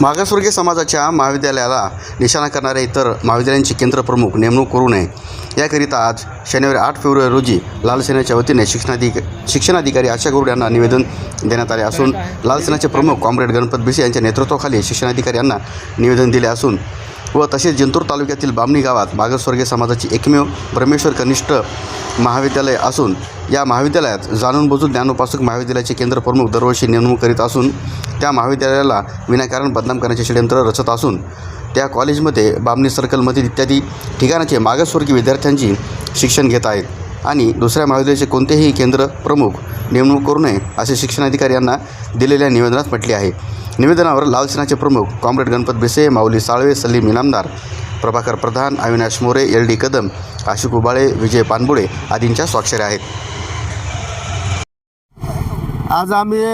मागासवर्गीय समाजाच्या महाविद्यालयाला निशाणा करणाऱ्या इतर महाविद्यालयांचे केंद्र प्रमुख नेमणूक करू नये. याकरिता आज शनिवारी आठ फेब्रुवारी रोजी लाल सेनेच्या वतीने शिक्षणाधिक शिक्षणाधिकारी आशा गरुड यांना निवेदन देण्यात आले असून लाल सेनाचे प्रमुख कॉम्रेड गणपत बिसे यांच्या नेतृत्वाखाली शिक्षणाधिकारी यांना निवेदन दिले असून व तसेच जिंतूर तालुक्यातील बामणी गावात मागासवर्गीय समाजाची एकमेव परमेश्वर कनिष्ठ महाविद्यालय असून या महाविद्यालयात जाणून बुजून ज्ञानोपासक महाविद्यालयाचे केंद्र प्रमुख दरवर्षी नेमणूक करीत असून त्या महाविद्यालयाला विनाकारण बदनाम करण्याचे षडयंत्र रचत असून त्या कॉलेजमध्ये बामणी सर्कलमधील इत्यादी ठिकाणाचे मागासवर्गीय विद्यार्थ्यांची शिक्षण घेत आहेत. आणि दुसऱ्या महाविद्यालयाचे कोणतेही केंद्र प्रमुख नेमणूक करू नये असे शिक्षणाधिकारी यांना दिलेल्या निवेदनात म्हटले आहे. निवेदनावर लाल सेनाचे प्रमुख comrade Ganpat Bise Mauli Salve Salim Inamdar Prabhakar Pradhan Avinash More L D Kadam Ashiq Ubale Vijay Panbude आदींच्या स्वाक्षऱ्या आहेत. आज आम्ही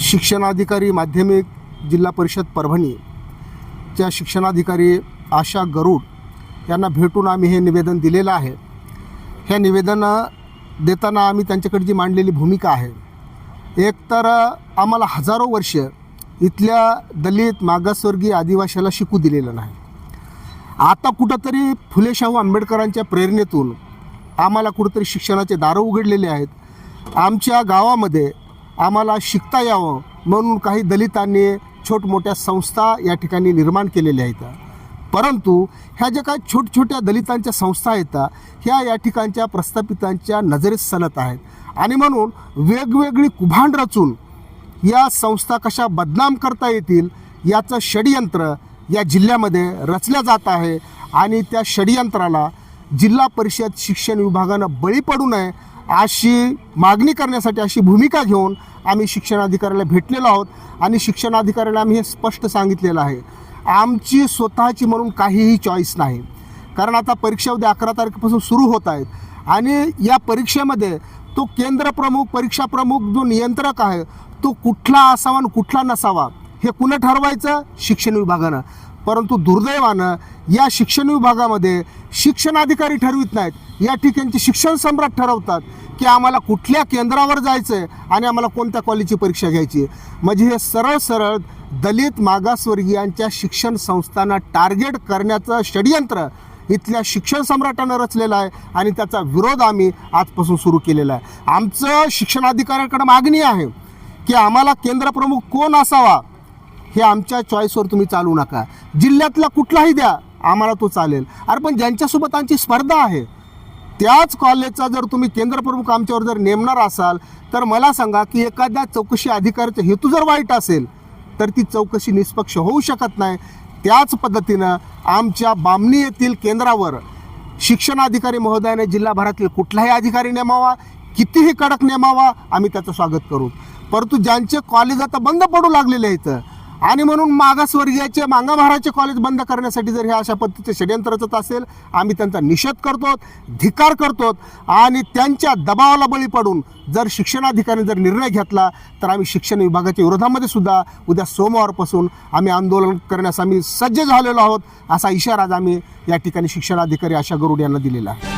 शिक्षणाधिकारी माध्यमिक जिल्हा परिषद परभणी च्या शिक्षणाधिकारी आशा गरुड यांना भेटून आम्ही हे निवेदन दिलेलं आहे. हे निवेदन देताना आम्ही त्यांच्याकडे जी मांडलेली भूमिका आहे एक तर आम्हाला हजारो वर्ष इथल्या दलित मागासवर्गीय आदिवासीला शिकू दिलेलं नाही. आता कुठंतरी फुले शाहू आंबेडकरांच्या प्रेरणेतून आम्हाला कुठंतरी शिक्षणाचे दारं उघडलेले आहेत. आमच्या गावामध्ये आम्हाला शिकता यावं म्हणून काही दलितांनी छोटमोठ्या संस्था या ठिकाणी निर्माण केलेल्या आहेत. परंतु ह्या ज्या काही छोट छोट्या दलितांच्या संस्था आहेत ह्या या ठिकाणच्या प्रस्थापितांच्या नजरेत सलत आहेत. आणि म्हणून वेगवेगळी कुभांड रचून या संस्था कशा बदनाम करता येतील याचं षडयंत्र या जिल्ह्यामध्ये रचल्या जात आहे. आणि त्या षडयंत्राला जिल्हा परिषद शिक्षण विभागानं बळी पडू नये अशी मागणी करण्यासाठी अशी भूमिका घेऊन आम्ही शिक्षणाधिकाऱ्याला भेटलेलो आहोत आणि शिक्षणाधिकाऱ्याला आम्ही हे स्पष्ट सांगितलेलं आहे. आमची स्वतःची म्हणून काहीही चॉईस नाही. कारण आता परीक्षा उद्या अकरा तारखेपासून सुरू होत आहेत आणि या परीक्षेमध्ये तो केंद्र प्रमुख परीक्षा प्रमुख जो नियंत्रक आहे तो कुठला असावा आणि कुठला नसावा हे कुणं ठरवायचं? शिक्षण विभागानं. परंतु दुर्दैवानं या शिक्षण विभागामध्ये शिक्षणाधिकारी ठरवित नाहीत. या ठिकाणचे शिक्षण सम्राट ठरवतात की आम्हाला कुठल्या केंद्रावर जायचं आहे आणि आम्हाला कोणत्या कॉलेजची परीक्षा घ्यायची आहे. म्हणजे हे सरळ सरळ दलित मागासवर्गीयांच्या शिक्षण संस्थांना टार्गेट करण्याचं षडयंत्र इथल्या शिक्षण सम्राटानं रचलेलं आहे आणि त्याचा विरोध आम्ही आजपासून सुरू केलेला आहे. आमचं शिक्षणाधिकाऱ्याकडे मागणी आहे की आम्हाला केंद्रप्रमुख कोण असावा हे आमच्या चॉईसवर तुम्ही चालू नका. जिल्ह्यातला कुठलाही द्या आम्हाला तो चालेल. अरे पण ज्यांच्यासोबत आमची स्पर्धा आहे त्याच कॉलेजचा जर तुम्ही केंद्रप्रमुख आमच्यावर जर नेमणार असाल तर मला सांगा की एखाद्या चौकशी अधिकाऱ्याचा हेतू जर वाईट असेल तर ती चौकशी निष्पक्ष होऊ शकत नाही. त्याच पद्धतीनं आमच्या बामणी येथील केंद्रावर शिक्षणाधिकारी महोदयाने जिल्हाभरातील कुठलाही अधिकारी नेमावा कितीही कडक नेमावा आम्ही त्याचं स्वागत करू. परंतु ज्यांचे कॉलेज आता बंद पडू लागलेले आहेत आणि म्हणून मागासवर्गीयाचे मांगाभाराचे कॉलेज बंद करण्यासाठी जर हे अशा पद्धतीचे षडयंत्र रचत असेल आम्ही त्यांचा निषेध करतो धिकार करतो आणि त्यांच्या दबावाला बळी पडून जर शिक्षणाधिकारी जर निर्णय घेतला तर आम्ही शिक्षण विभागाच्या विरोधामध्ये सुद्धा उद्या सोमवारपासून आम्ही आंदोलन करण्यास आम्ही सज्ज झालेलो आहोत असा इशारा आज आम्ही या ठिकाणी शिक्षणाधिकारी आशा गरुड यांना दिलेला आहे.